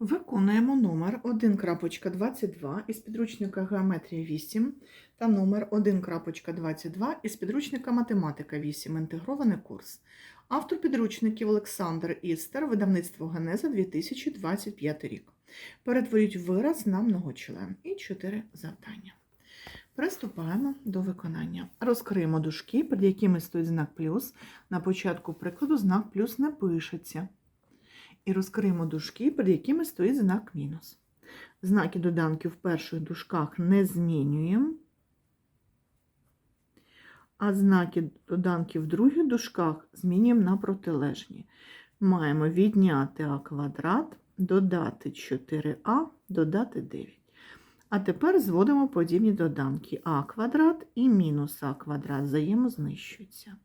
Виконуємо номер 1.22 із підручника Геометрія 8 та номер 1.22 із підручника Математика 8. Інтегрований курс. Автор підручників Олександр Істер, видавництво Генеза 2025 рік. Перетворюють вираз на многочлен і чотири завдання. Приступаємо до виконання. Розкриємо дужки, перед якими стоїть знак плюс. На початку прикладу знак плюс не пишеться. І розкриємо дужки, перед якими стоїть знак мінус. Знаки доданків в перших дужках не змінюємо, а знаки доданків в других дужках змінюємо на протилежні. Маємо відняти а квадрат, додати 4а, додати 9. А тепер зводимо подібні доданки а квадрат і мінус а квадрат взаємознищуються.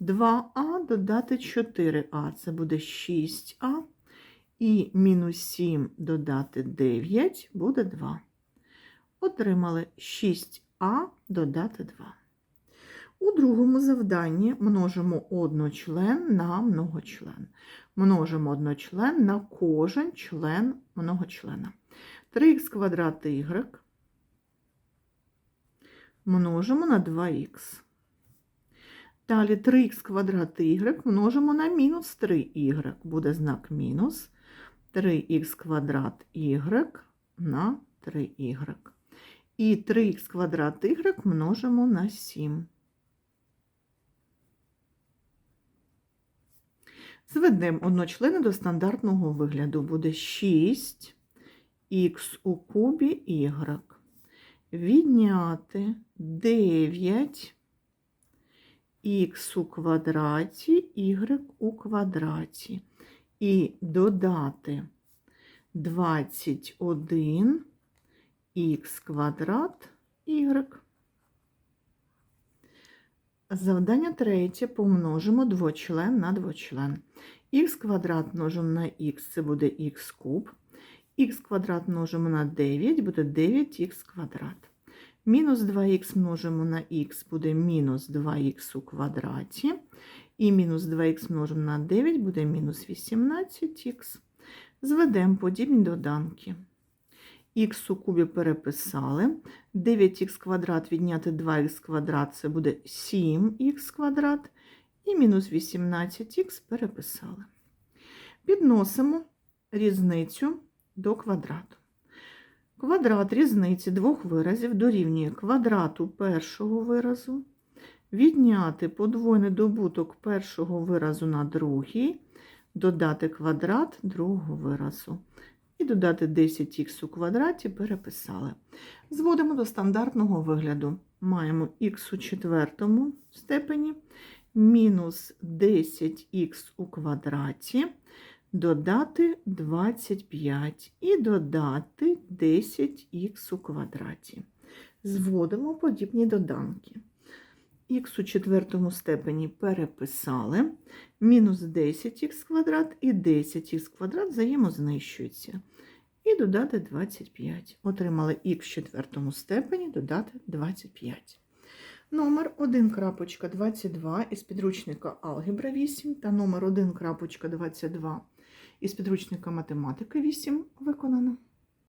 2а додати 4а, це буде 6а. І мінус 7 додати 9 буде 2. Отримали 6а додати 2. У другому завданні множимо одночлен на многочлен. Множимо одночлен на кожен член многочлена. 3х квадрат y множимо на 2х. Далі 3х квадрат y множимо на мінус 3y. Буде знак мінус 3х квадрат y на 3y. І 3х квадрат y множимо на 7. Зведемо одночлени до стандартного вигляду. Буде 6х у кубі y. Відняти 9 х у квадраті, y у квадраті. І додати 21 х квадрат y. Завдання третє помножимо двочлен на двочлен. х квадрат множимо на х, це буде х куб. х квадрат множимо на 9, буде 9х квадрат. Мінус 2х множимо на х буде мінус 2х у квадраті. І мінус 2х множимо на 9 буде мінус 18х. Зведемо подібні доданки. Х у кубі переписали. 9х квадрат відняти 2х квадрат це буде 7х квадрат. І мінус 18х переписали. Підносимо різницю до квадрату. Квадрат різниці двох виразів дорівнює квадрату першого виразу, відняти подвойний добуток першого виразу на другий, додати квадрат другого виразу. І додати 10х у квадраті переписали. Зводимо до стандартного вигляду. Маємо х у четвертому степені мінус 10х у квадраті додати 25 і додати 10х у квадраті. Зводимо подібні доданки. Х у четвертому степені переписали, мінус 10х квадрат і 10х квадрат взаємознищуються. І додати 25. Отримали х в четвертому степені додати 25. Номер 1.22 із підручника Алгебра 8 та номер 1.22 із підручника математики 8 виконано.